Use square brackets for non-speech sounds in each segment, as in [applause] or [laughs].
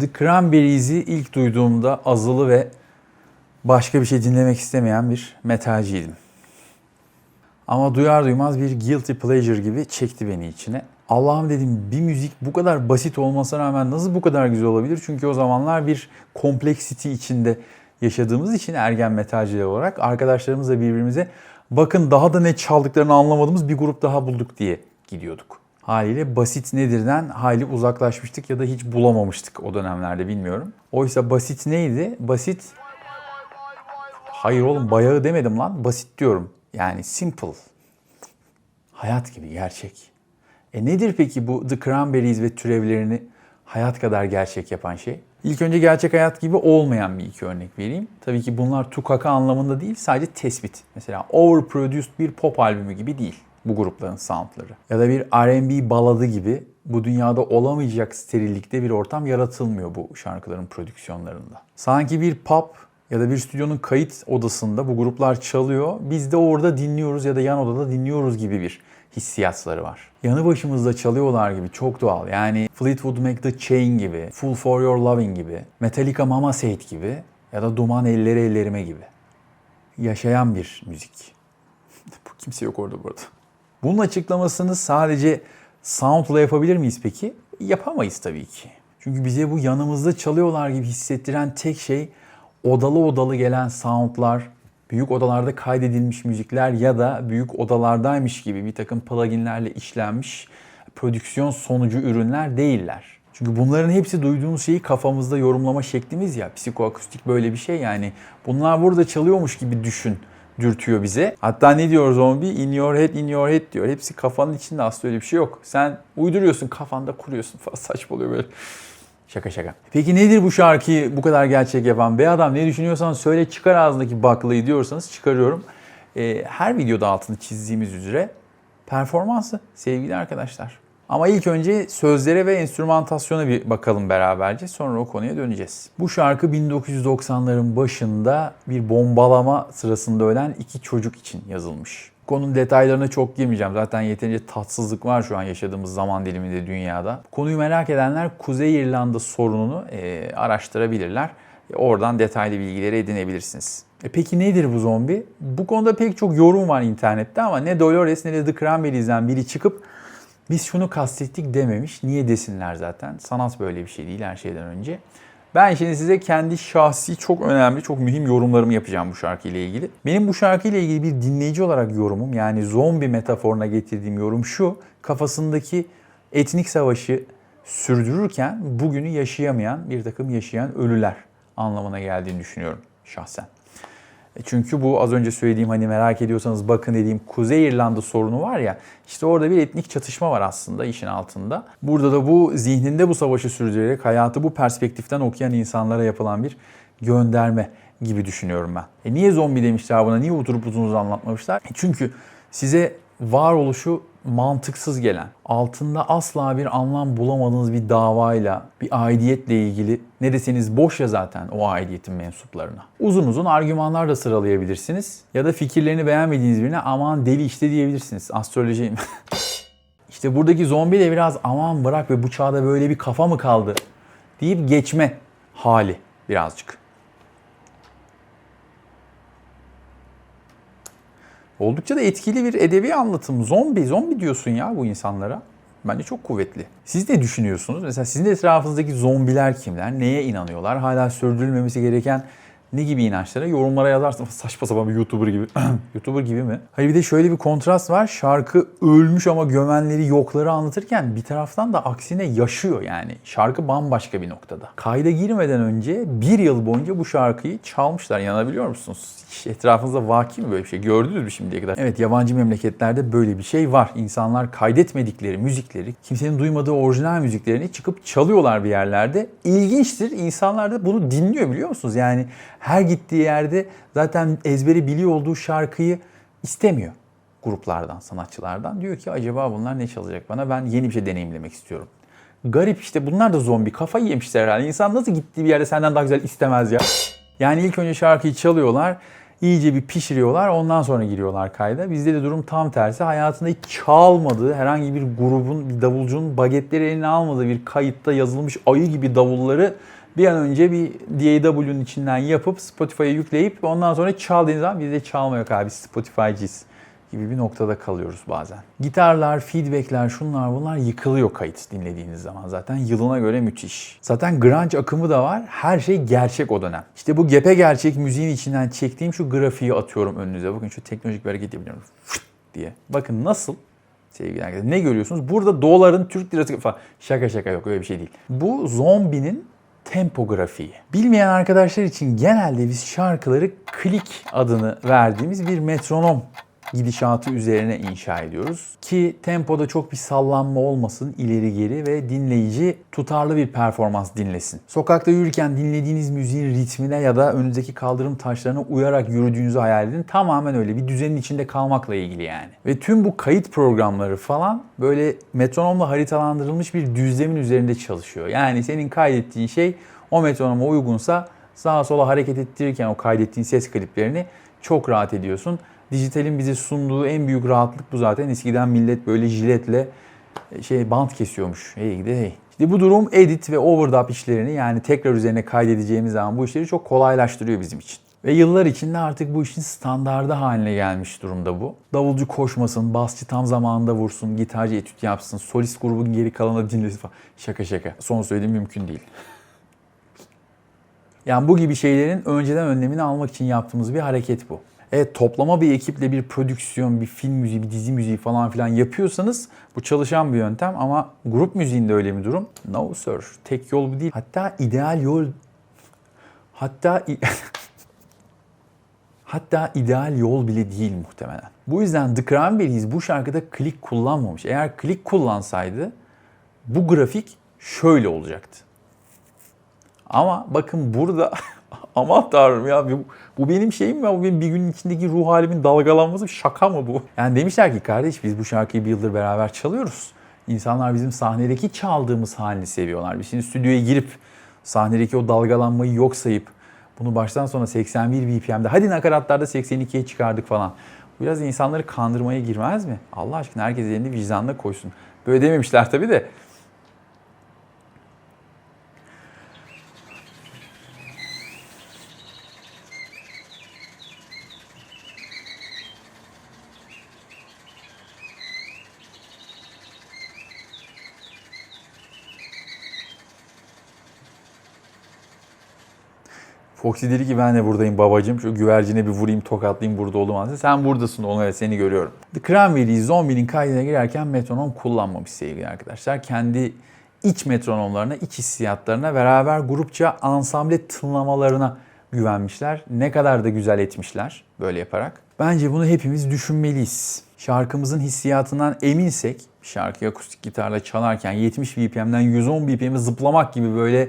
The Cranberries'i ilk duyduğumda azılı ve başka bir şey dinlemek istemeyen bir metalciydim. Ama duyar duymaz bir guilty pleasure gibi çekti beni içine. Allah'ım dedim bir müzik bu kadar basit olmasına rağmen nasıl bu kadar güzel olabilir? Çünkü o zamanlar bir complexity içinde yaşadığımız için ergen metalciler olarak arkadaşlarımızla birbirimize bakın daha da ne çaldıklarını anlamadığımız bir grup daha bulduk diye gidiyorduk. Haliyle basit nedirden hayli uzaklaşmıştık ya da hiç bulamamıştık o dönemlerde bilmiyorum. Oysa basit neydi? Basit Hayır oğlum bayağı demedim lan. Basit diyorum. Yani simple. Hayat gibi gerçek. E nedir peki bu The Cranberries ve türevlerini hayat kadar gerçek yapan şey? İlk önce gerçek hayat gibi olmayan bir iki örnek vereyim. Tabii ki bunlar tukaka anlamında değil sadece tespit. Mesela overproduced bir pop albümü gibi değil bu grupların soundları. Ya da bir R&B baladı gibi bu dünyada olamayacak sterillikte bir ortam yaratılmıyor bu şarkıların prodüksiyonlarında. Sanki bir pop ya da bir stüdyonun kayıt odasında bu gruplar çalıyor. Biz de orada dinliyoruz ya da yan odada dinliyoruz gibi bir hissiyatları var. Yanı başımızda çalıyorlar gibi çok doğal. Yani Fleetwood Mac The Chain gibi, Full For Your Loving gibi, Metallica Mama Said gibi ya da Duman Elleri Ellerime gibi. Yaşayan bir müzik. [laughs] bu kimse yok orada burada. Bunun açıklamasını sadece soundla yapabilir miyiz peki? Yapamayız tabii ki. Çünkü bize bu yanımızda çalıyorlar gibi hissettiren tek şey odalı odalı gelen soundlar, büyük odalarda kaydedilmiş müzikler ya da büyük odalardaymış gibi bir takım pluginlerle işlenmiş prodüksiyon sonucu ürünler değiller. Çünkü bunların hepsi duyduğumuz şeyi kafamızda yorumlama şeklimiz ya. Psikoakustik böyle bir şey yani. Bunlar burada çalıyormuş gibi düşün dürtüyor bize. Hatta ne diyor zombi? In your head, in your head diyor. Hepsi kafanın içinde aslında öyle bir şey yok. Sen uyduruyorsun kafanda kuruyorsun falan [laughs] saçma oluyor böyle. Şaka şaka. Peki nedir bu şarkıyı bu kadar gerçek yapan? Be adam ne düşünüyorsan söyle çıkar ağzındaki baklayı diyorsanız çıkarıyorum. Ee, her videoda altını çizdiğimiz üzere performansı sevgili arkadaşlar. Ama ilk önce sözlere ve enstrümantasyona bir bakalım beraberce. Sonra o konuya döneceğiz. Bu şarkı 1990'ların başında bir bombalama sırasında ölen iki çocuk için yazılmış. Konunun detaylarına çok girmeyeceğim. Zaten yeterince tatsızlık var şu an yaşadığımız zaman diliminde dünyada. Konuyu merak edenler Kuzey İrlanda sorununu e, araştırabilirler. E, oradan detaylı bilgileri edinebilirsiniz. E peki nedir bu zombi? Bu konuda pek çok yorum var internette ama ne Dolores ne de The Cranberries'den biri çıkıp biz şunu kastettik dememiş. Niye desinler zaten? Sanat böyle bir şey değil her şeyden önce. Ben şimdi size kendi şahsi çok önemli, çok mühim yorumlarımı yapacağım bu şarkıyla ilgili. Benim bu şarkıyla ilgili bir dinleyici olarak yorumum yani zombi metaforuna getirdiğim yorum şu. Kafasındaki etnik savaşı sürdürürken bugünü yaşayamayan bir takım yaşayan ölüler anlamına geldiğini düşünüyorum şahsen. E Çünkü bu az önce söylediğim hani merak ediyorsanız bakın dediğim Kuzey İrlanda sorunu var ya işte orada bir etnik çatışma var aslında işin altında. Burada da bu zihninde bu savaşı sürdürerek hayatı bu perspektiften okuyan insanlara yapılan bir gönderme gibi düşünüyorum ben. E niye zombi demişler buna? Niye oturup uzun uzun anlatmamışlar? E çünkü size varoluşu mantıksız gelen, altında asla bir anlam bulamadığınız bir davayla, bir aidiyetle ilgili ne deseniz boş ya zaten o aidiyetin mensuplarına. Uzun uzun argümanlar da sıralayabilirsiniz. Ya da fikirlerini beğenmediğiniz birine aman deli işte diyebilirsiniz. Astroloji [laughs] İşte buradaki zombi de biraz aman bırak ve bu çağda böyle bir kafa mı kaldı deyip geçme hali birazcık. Oldukça da etkili bir edebi anlatım. Zombi, zombi diyorsun ya bu insanlara. Bence çok kuvvetli. Siz ne düşünüyorsunuz? Mesela sizin etrafınızdaki zombiler kimler? Neye inanıyorlar? Hala sürdürülmemesi gereken ne gibi inançlara? Yorumlara yazarsınız. [laughs] Saçma sapan bir YouTuber gibi. [clears throat] YouTuber gibi mi? Hayır bir de şöyle bir kontrast var. Şarkı ölmüş ama gömenleri yokları anlatırken bir taraftan da aksine yaşıyor yani. Şarkı bambaşka bir noktada. Kayda girmeden önce bir yıl boyunca bu şarkıyı çalmışlar. İnanabiliyor musunuz? Hiç etrafınızda vaki mi böyle bir şey? Gördünüz mü şimdiye kadar? Evet yabancı memleketlerde böyle bir şey var. İnsanlar kaydetmedikleri müzikleri, kimsenin duymadığı orijinal müziklerini çıkıp çalıyorlar bir yerlerde. İlginçtir. İnsanlar da bunu dinliyor biliyor musunuz? Yani her gittiği yerde zaten ezberi biliyor olduğu şarkıyı istemiyor gruplardan, sanatçılardan. Diyor ki acaba bunlar ne çalacak bana? Ben yeni bir şey deneyimlemek istiyorum. Garip işte bunlar da zombi. Kafayı yemişler herhalde. İnsan nasıl gittiği bir yerde senden daha güzel istemez ya? Yani ilk önce şarkıyı çalıyorlar. iyice bir pişiriyorlar. Ondan sonra giriyorlar kayda. Bizde de durum tam tersi. Hayatında hiç çalmadığı herhangi bir grubun, bir davulcunun bagetleri eline almadığı bir kayıtta yazılmış ayı gibi davulları bir an önce bir DAW'nun içinden yapıp Spotify'a yükleyip ondan sonra çal dediğiniz zaman biz de çalma yok abi Spotify'cıyız gibi bir noktada kalıyoruz bazen. Gitarlar, feedbackler, şunlar bunlar yıkılıyor kayıt dinlediğiniz zaman zaten yılına göre müthiş. Zaten grunge akımı da var. Her şey gerçek o dönem. İşte bu gepe gerçek müziğin içinden çektiğim şu grafiği atıyorum önünüze. Bakın şu teknolojik bir hareket yapıyorum. Fıt diye. Bakın nasıl? Sevgili arkadaşlar ne görüyorsunuz? Burada doların Türk lirası falan. Şaka şaka yok öyle bir şey değil. Bu zombinin tempo grafiği. Bilmeyen arkadaşlar için genelde biz şarkıları klik adını verdiğimiz bir metronom gidişatı üzerine inşa ediyoruz. Ki tempoda çok bir sallanma olmasın ileri geri ve dinleyici tutarlı bir performans dinlesin. Sokakta yürürken dinlediğiniz müziğin ritmine ya da önünüzdeki kaldırım taşlarına uyarak yürüdüğünüzü hayal edin. Tamamen öyle bir düzenin içinde kalmakla ilgili yani. Ve tüm bu kayıt programları falan böyle metronomla haritalandırılmış bir düzlemin üzerinde çalışıyor. Yani senin kaydettiğin şey o metronoma uygunsa sağa sola hareket ettirirken o kaydettiğin ses kliplerini çok rahat ediyorsun. Dijitalin bize sunduğu en büyük rahatlık bu zaten. Eskiden millet böyle jiletle şey bant kesiyormuş. Hey gidi hey. İşte bu durum edit ve overdub işlerini yani tekrar üzerine kaydedeceğimiz zaman bu işleri çok kolaylaştırıyor bizim için. Ve yıllar içinde artık bu işin standardı haline gelmiş durumda bu. Davulcu koşmasın, basçı tam zamanında vursun, gitarcı etüt yapsın, solist grubun geri kalanı dinlesin falan. Şaka şaka. Son söylediğim mümkün değil. Yani bu gibi şeylerin önceden önlemini almak için yaptığımız bir hareket bu. Evet toplama bir ekiple bir prodüksiyon, bir film müziği, bir dizi müziği falan filan yapıyorsanız bu çalışan bir yöntem ama grup müziğinde öyle bir durum. No sir. Tek yol bu değil. Hatta ideal yol hatta [laughs] hatta ideal yol bile değil muhtemelen. Bu yüzden The Cranberries bu şarkıda klik kullanmamış. Eğer klik kullansaydı bu grafik şöyle olacaktı. Ama bakın burada [laughs] aman tanrım ya bu, bu benim şeyim mi? Bu benim bir günün içindeki ruh halimin dalgalanması şaka mı bu? Yani demişler ki kardeş biz bu şarkıyı bir yıldır beraber çalıyoruz. İnsanlar bizim sahnedeki çaldığımız halini seviyorlar. Biz şimdi stüdyoya girip sahnedeki o dalgalanmayı yok sayıp bunu baştan sona 81 BPM'de hadi nakaratlarda 82'ye çıkardık falan. Biraz insanları kandırmaya girmez mi? Allah aşkına herkes elini vicdanına koysun. Böyle dememişler tabii de. Foxy dedi ki ben de buradayım babacım. Şu güvercine bir vurayım tokatlayayım burada olmazsa. Sen buradasın evet seni görüyorum. The Cranberries zombinin kaydına girerken metronom kullanmamış sevgili arkadaşlar. Kendi iç metronomlarına, iç hissiyatlarına beraber grupça ansamble tınlamalarına güvenmişler. Ne kadar da güzel etmişler böyle yaparak. Bence bunu hepimiz düşünmeliyiz. Şarkımızın hissiyatından eminsek, şarkıyı akustik gitarla çalarken 70 BPM'den 110 BPM'e zıplamak gibi böyle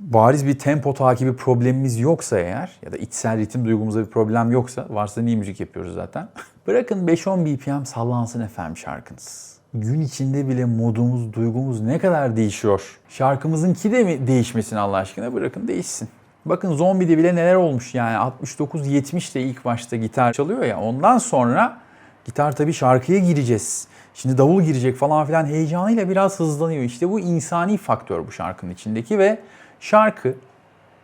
bariz bir tempo takibi problemimiz yoksa eğer ya da içsel ritim duygumuzda bir problem yoksa varsa niye müzik yapıyoruz zaten. [laughs] Bırakın 5-10 BPM sallansın efendim şarkınız. Gün içinde bile modumuz, duygumuz ne kadar değişiyor. Şarkımızınki de mi değişmesin Allah aşkına bırakın değişsin. Bakın Zombi'de bile neler olmuş yani 69-70'te ilk başta gitar çalıyor ya ondan sonra gitar tabii şarkıya gireceğiz. Şimdi davul girecek falan filan heyecanıyla biraz hızlanıyor. İşte bu insani faktör bu şarkının içindeki ve şarkı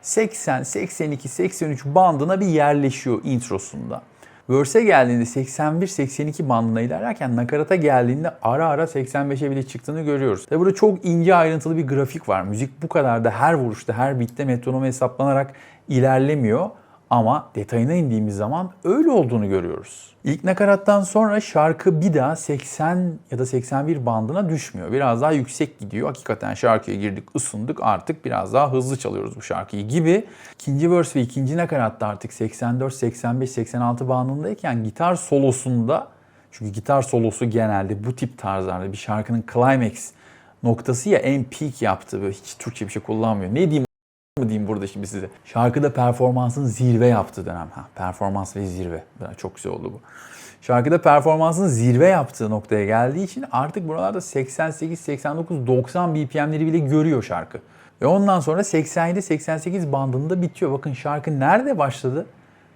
80, 82, 83 bandına bir yerleşiyor introsunda. Verse'e geldiğinde 81-82 bandına ilerlerken nakarata geldiğinde ara ara 85'e bile çıktığını görüyoruz. Tabi burada çok ince ayrıntılı bir grafik var. Müzik bu kadar da her vuruşta, her bitte metronom hesaplanarak ilerlemiyor. Ama detayına indiğimiz zaman öyle olduğunu görüyoruz. İlk nakarattan sonra şarkı bir daha 80 ya da 81 bandına düşmüyor. Biraz daha yüksek gidiyor. Hakikaten şarkıya girdik, ısındık artık biraz daha hızlı çalıyoruz bu şarkıyı gibi. İkinci verse ve ikinci nakaratta artık 84, 85, 86 bandındayken gitar solosunda çünkü gitar solosu genelde bu tip tarzlarda bir şarkının climax noktası ya en peak yaptığı böyle hiç Türkçe bir şey kullanmıyor. Ne diyeyim mı diyeyim burada şimdi size. Şarkıda performansın zirve yaptığı dönem. Ha, performans ve zirve. Çok güzel oldu bu. Şarkıda performansın zirve yaptığı noktaya geldiği için artık buralarda 88, 89, 90 BPM'leri bile görüyor şarkı. Ve ondan sonra 87-88 bandında bitiyor. Bakın şarkı nerede başladı?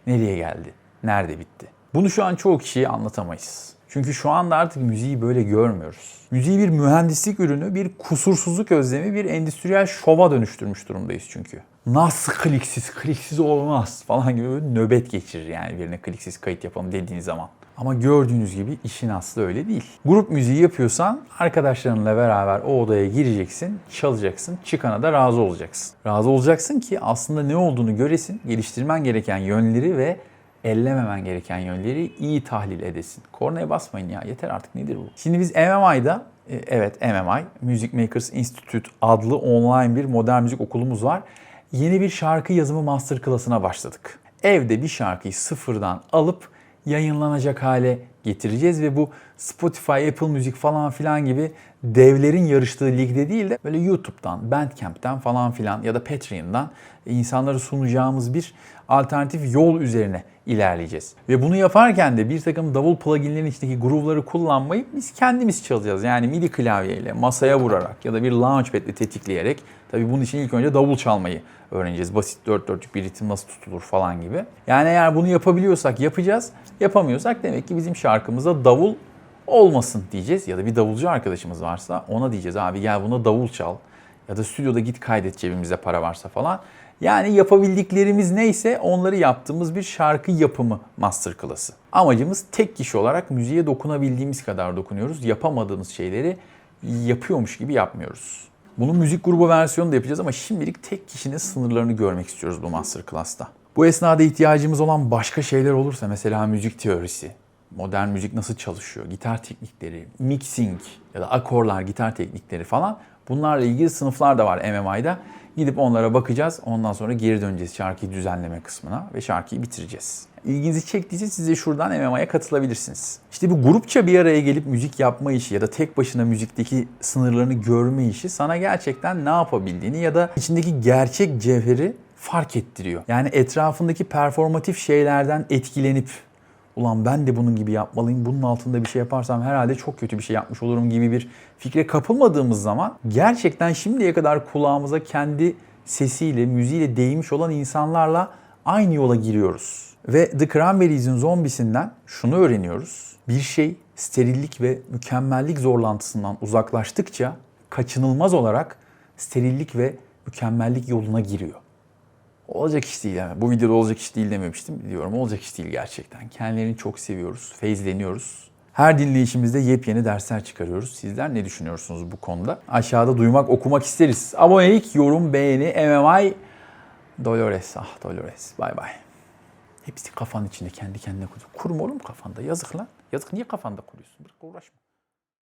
nereye geldi, nerede bitti? Bunu şu an çoğu kişiye anlatamayız. Çünkü şu anda artık müziği böyle görmüyoruz. Müziği bir mühendislik ürünü, bir kusursuzluk özlemi, bir endüstriyel şova dönüştürmüş durumdayız çünkü. Nasıl kliksiz, kliksiz olmaz falan gibi böyle nöbet geçirir yani birine kliksiz kayıt yapalım dediğin zaman. Ama gördüğünüz gibi işin aslı öyle değil. Grup müziği yapıyorsan arkadaşlarınla beraber o odaya gireceksin, çalacaksın, çıkana da razı olacaksın. Razı olacaksın ki aslında ne olduğunu göresin, geliştirmen gereken yönleri ve ellememen gereken yönleri iyi tahlil edesin. Kornaya basmayın ya yeter artık nedir bu? Şimdi biz MMI'da e, evet MMI Music Makers Institute adlı online bir modern müzik okulumuz var. Yeni bir şarkı yazımı masterclass'ına başladık. Evde bir şarkıyı sıfırdan alıp yayınlanacak hale getireceğiz ve bu Spotify, Apple Müzik falan filan gibi devlerin yarıştığı ligde değil de böyle YouTube'dan, Bandcamp'ten falan filan ya da Patreon'dan insanlara sunacağımız bir alternatif yol üzerine ilerleyeceğiz. Ve bunu yaparken de bir takım davul pluginlerin içindeki groove'ları kullanmayıp biz kendimiz çalacağız. Yani MIDI klavyeyle masaya vurarak ya da bir launchpad'le tetikleyerek tabii bunun için ilk önce davul çalmayı öğreneceğiz. Basit dört dörtlük bir ritim nasıl tutulur falan gibi. Yani eğer bunu yapabiliyorsak yapacağız. Yapamıyorsak demek ki bizim şarkımızda davul olmasın diyeceğiz. Ya da bir davulcu arkadaşımız varsa ona diyeceğiz abi gel buna davul çal. Ya da stüdyoda git kaydet cebimizde para varsa falan. Yani yapabildiklerimiz neyse onları yaptığımız bir şarkı yapımı masterclass'ı. Amacımız tek kişi olarak müziğe dokunabildiğimiz kadar dokunuyoruz. Yapamadığımız şeyleri yapıyormuş gibi yapmıyoruz. Bunun müzik grubu versiyonu da yapacağız ama şimdilik tek kişinin sınırlarını görmek istiyoruz bu masterclass'ta. Bu esnada ihtiyacımız olan başka şeyler olursa mesela müzik teorisi, modern müzik nasıl çalışıyor, gitar teknikleri, mixing ya da akorlar, gitar teknikleri falan bunlarla ilgili sınıflar da var MMI'da. Gidip onlara bakacağız. Ondan sonra geri döneceğiz şarkıyı düzenleme kısmına ve şarkıyı bitireceğiz. İlginizi çektiyse siz de şuradan MMI'ye katılabilirsiniz. İşte bu grupça bir araya gelip müzik yapma işi ya da tek başına müzikteki sınırlarını görme işi sana gerçekten ne yapabildiğini ya da içindeki gerçek cevheri fark ettiriyor. Yani etrafındaki performatif şeylerden etkilenip ulan ben de bunun gibi yapmalıyım, bunun altında bir şey yaparsam herhalde çok kötü bir şey yapmış olurum gibi bir fikre kapılmadığımız zaman gerçekten şimdiye kadar kulağımıza kendi sesiyle, müziğiyle değmiş olan insanlarla aynı yola giriyoruz. Ve The Cranberries'in zombisinden şunu öğreniyoruz. Bir şey sterillik ve mükemmellik zorlantısından uzaklaştıkça kaçınılmaz olarak sterillik ve mükemmellik yoluna giriyor. Olacak iş değil yani. Bu videoda olacak iş değil dememiştim. Diyorum olacak iş değil gerçekten. Kendilerini çok seviyoruz, feyizleniyoruz. Her dinleyişimizde yepyeni dersler çıkarıyoruz. Sizler ne düşünüyorsunuz bu konuda? Aşağıda duymak, okumak isteriz. Abonelik, yorum, beğeni, MMI, Dolores. Ah Dolores. Bay bay. Hepsi kafanın içinde kendi kendine kuruyor. Kurma oğlum kafanda. Yazık lan. Yazık niye kafanda kuruyorsun? Bırak uğraşma.